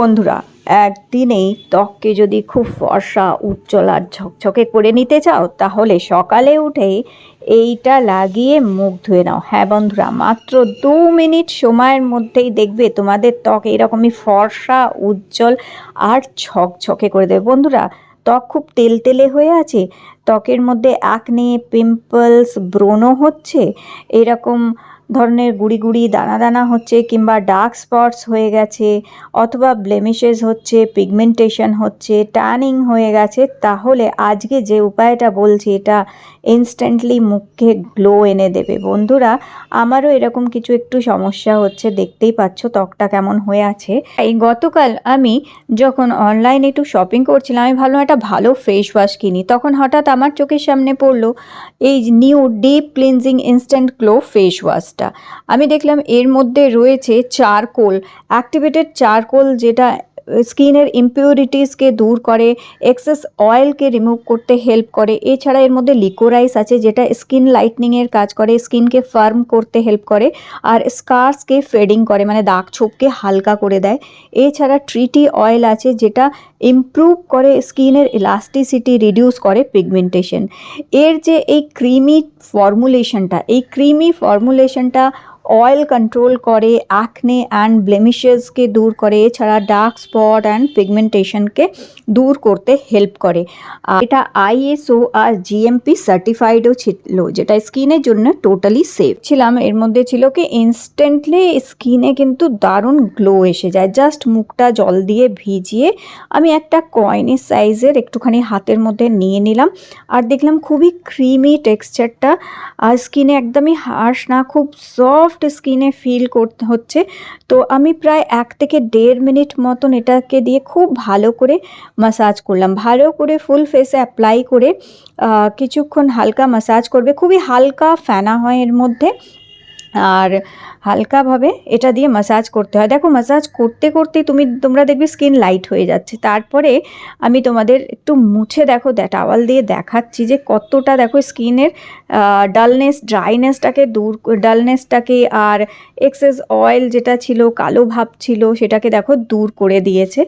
বন্ধুরা, একদিনেই ত্বককে যদি খুব ফর্সা, উজ্জ্বল আর ঝকঝকে করে নিতে চাও, তাহলে সকালে উঠেই এইটা লাগিয়ে মুখ ধুয়ে নাও। হ্যাঁ বন্ধুরা, মাত্র দু মিনিট সময়ের মধ্যেই দেখবে তোমাদের ত্বক এরকমই ফর্সা, উজ্জ্বল আর ঝকঝকে করে দেবে। বন্ধুরা, ত্বক খুব তেলতেলে হয়ে আছে, ত্বকের মধ্যে একনে পিম্পলস ব্রণ হচ্ছে, এরকম ধরনের গুড়ি গুড়ি, দানা দানা হচ্ছে কিংবা ডার্ক স্পটস হয়ে গেছে অথবা ব্লেমিশেস হচ্ছে পিগমেন্টেশন হচ্ছে টার্নিং হয়ে গেছে, তাহলে আজকে যে উপায়টা বলছি এটা ইনস্ট্যান্টলি মুখে গ্লো এনে দেবে। বন্ধুরা, আমারও এরকম কিছু একটু সমস্যা হচ্ছে, দেখতেই পাচ্ছ ত্বকটা কেমন হয়ে আছে। এই গতকাল আমি যখন অনলাইনে একটু শপিং করছিলাম, আমি ভাবলাম একটা ভালো ফেস ওয়াশ কিনি। তখন হঠাৎ আমার চোখের সামনে পড়ল এই new deep cleansing instant glow face ওয়াশটা আমি দেখলাম এর মধ্যে রয়েছে চারকোল অ্যাক্টিভেটেড চারকোল যেটা স্কিনের ইম্পিউরিটিসকে দূর করে এক্সেস অয়েলকে রিমুভ করতে হেল্প করে। এছাড়া এর মধ্যে লিকোরাইস আছে, যেটা স্কিন লাইটনিংয়ের কাজ করে স্কিনকে ফার্ম করতে হেল্প করে, আর স্কার্সকে ফেডিং করে মানে দাগ ছোপকে হালকা করে দেয়। এছাড়া ট্রিটি অয়েল আছে, যেটা ইমপ্রুভ করে স্কিনের ইলাস্টিসিটি রিডিউস করে পিগমেন্টেশন এর যে এই ক্রিমি ফর্মুলেশনটা এই ক্রিমি ফর্মুলেশনটা অয়েল কন্ট্রোল করে অ্যাকনে অ্যান্ড ব্লেমিশেসকে দূর করে, এছাড়া ডার্ক স্পট অ্যান্ড পিগমেন্টেশনকে দূর করতে হেল্প করে। এটা আইএসও আর জিএমপি সার্টিফাইডও ছিল, যেটা স্কিনের জন্য টোটালি সেফ ছিলাম, এর মধ্যে ছিল কি ইনস্ট্যান্টলি স্কিনে কিন্তু দারুণ গ্লো এসে যায়। জাস্ট মুখটা জল দিয়ে ভিজিয়ে আমি একটা কয়েনের সাইজের একটুখানি হাতের মধ্যে নিয়ে নিলাম। আর দেখলাম খুবই ক্রিমি টেক্সচারটা আর স্কিনে একদমই হার্শ না, খুব সফট স্কিনে ফিল করতে হচ্ছে। তো আমি প্রায় এক থেকে দেড় মিনিট মতন এটাকে দিয়ে খুব ভালো করে মাসাজ করলাম। ভালো করে ফুল ফেসে অ্যাপ্লাই করে কিছুক্ষণ হালকা মাসাজ করবে। খুবই হালকা ফেনা হয় এর মধ্যে। আর হালকাভাবে এটা দিয়ে মাসাজ করতে হয়। দেখো মাসাজ করতে করতে তুমি, তোমরা দেখবে স্কিন লাইট হয়ে যাচ্ছে। তারপরে আমি তোমাদের একটু মুছে দেখো টাওয়াল দিয়ে দেখাচ্ছি যে কতটা দেখো স্কিনের ডালনেস ড্রাইনেসটাকে দূর ডালনেসটাকে আর এক্সেস অয়েল যেটা ছিল, কালো ভাব ছিল, সেটাকে দেখো দূর করে দিয়েছে।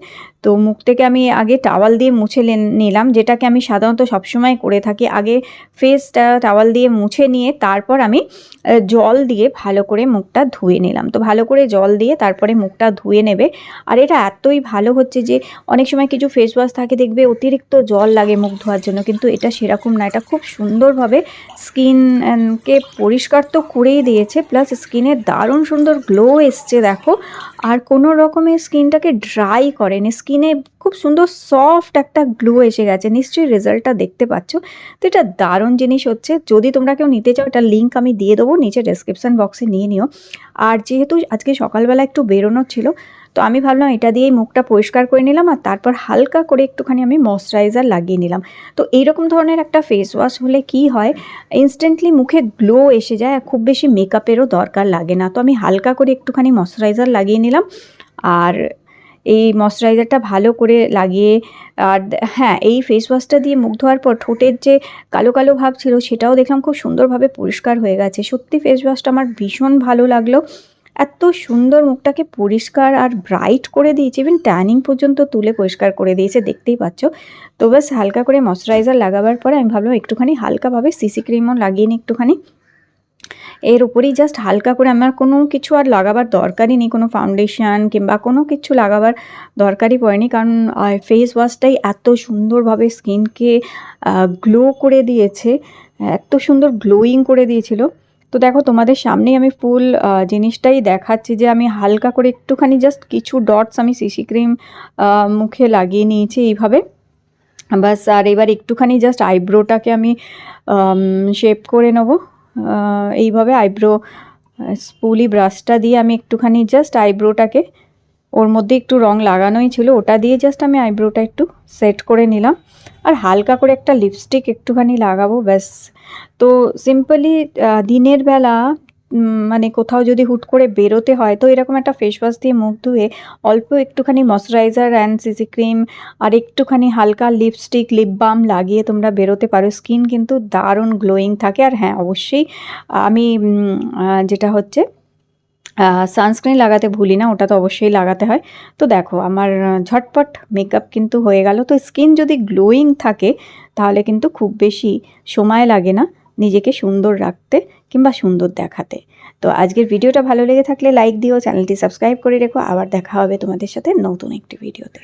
তো মুখ থেকে আমি আগে টাওয়াল দিয়ে মুছে নিলাম, যেটাকে আমি সাধারণত সবসময় করে থাকি। আগে ফেসটা টাওয়াল দিয়ে মুছে নিয়ে, তারপর আমি জল দিয়ে ভালো করে মুখটা ধুয়ে নিলাম। তো ভালো করে জল দিয়ে তারপরে মুখটা ধুয়ে নেবে। আর এটা এতই ভালো হচ্ছে যে, অনেক সময় কিছু ফেস ওয়াশ থাকে দেখবে অতিরিক্ত জল লাগে মুখ ধোয়ার জন্য। কিন্তু এটা সেরকম না। এটা খুব সুন্দরভাবে স্কিনকে পরিষ্কার তো করেই দিয়েছে। প্লাস স্কিনে দারুণ সুন্দর গ্লো এসছে, দেখো। আর কোনো রকমের স্কিনটাকে ড্রাই করেনি। স্কিনে খুব সুন্দর সফট একটা গ্লো এসে গেছে। নিশ্চয়ই রেজাল্টটা দেখতে পাচ্ছ। তো এটা দারুণ জিনিস হচ্ছে। যদি তোমরা কেউ নিতে চাও, এটা লিঙ্ক আমি দিয়ে দেবো। নিচে ডেসক্রিপশান বক্সে নিয়ে নিও। আর যেহেতু আজকে সকালবেলা একটু বেরোনো ছিল তো আমি ভাবলাম এটা দিয়েই মুখটা পরিষ্কার করে নিলাম আর তারপর হালকা করে একটুখানি আমি ময়শ্চারাইজার লাগিয়ে নিলাম। তো এইরকম ধরনের একটা ফেস ওয়াশ হলে কি হয়? ইনস্ট্যান্টলি মুখে গ্লো এসে যায় আর খুব বেশি মেকআপেরও দরকার লাগে না। তো আমি হালকা করে একটুখানি ময়শ্চারাইজার লাগিয়ে নিলাম আর এই ময়শ্চারাইজারটা ভালো করে লাগিয়ে আর হ্যাঁ এই ফেস ওয়াশটা দিয়ে মুখ ধোয়ার পর ঠোঁটের যে কালো কালো ভাব ছিল সেটাও দেখলাম খুব সুন্দরভাবে পরিষ্কার হয়ে গেছে। সত্যি ফেস ওয়াশটা আমার ভীষণ ভালো লাগল। এত সুন্দর মুখটাকে পরিষ্কার আর ব্রাইট করে দিয়েছে ইভেন ট্যানিং পর্যন্ত তুলে পরিষ্কার করে দিয়েছে, দেখতেই পাচ্ছ। তো ব্যাস, হালকা করে ময়শ্চারাইজার লাগাবার পরে আমি ভাবলাম একটুখানি হালকাভাবে সিসি ক্রিমও লাগিয়ে নিই একটুখানি। এর উপরেই জাস্ট হালকা করে আমার কোনো কিছু আর লাগাবার দরকারই নেই, কোনো ফাউন্ডেশন কিংবা কোনো কিছু লাগাবার দরকারই পড়েনি, কারণ ফেস ওয়াশটাই এত সুন্দরভাবে স্কিনকে গ্লো করে দিয়েছে, এত সুন্দর গ্লোয়িং করে দিয়েছিল। তো দেখো, তোমাদের সামনেই আমি ফুল জিনিসটাই দেখাচ্ছি যে আমি হালকা করে একটুখানি জাস্ট কিছু ডটস আমি সিসি ক্রিম মুখে লাগিয়ে নিয়েছি এইভাবে। বাস, আর এবার একটুখানি জাস্ট আইব্রোটাকে আমি শেপ করে নেব। এইভাবে আইব্রো স্পুলি ব্রাশটা দিয়ে আমি একটুখানি জাস্ট আইব্রোটাকে ওর মধ্যে একটু রং লাগানোই ছিল, ওটা দিয়ে জাস্ট আমি আইব্রোটা একটু সেট করে নিলাম। আর হালকা করে একটা লিপস্টিক একটুখানি লাগাবো, ব্যাস। তো সিম্পলি দিনের বেলা মানে কোথাও যদি হুট করে বেরোতে হয়, তো এরকম একটা ফেস ওয়াশ দিয়ে মুখ ধুয়ে অল্প একটুখানি ময়শ্চারাইজার অ্যান্ড সিসি ক্রিম আর একটুখানি হালকা লিপস্টিক লিপ বাম লাগিয়ে তোমরা বেরোতে পারো। স্কিন কিন্তু দারুণ গ্লোয়িং থাকে। আর হ্যাঁ অবশ্যই আমি যেটা হচ্ছে সানস্ক্রিন লাগাতে ভুলি না, ওটা তো অবশ্যই লাগাতে হয়। তো দেখো, আমার ঝটপট মেকআপ কিন্তু হয়ে গেল। তো স্কিন যদি গ্লোয়িং থাকে, তাহলে কিন্তু খুব বেশি সময় লাগে না নিজেকে সুন্দর রাখতে কিংবা সুন্দর দেখাতে। তো আজকের ভিডিওটা ভালো লেগে থাকলে লাইক দিও, চ্যানেলটি সাবস্ক্রাইব করে রেখো। আবার দেখা হবে তোমাদের সাথে নতুন একটি ভিডিওতে।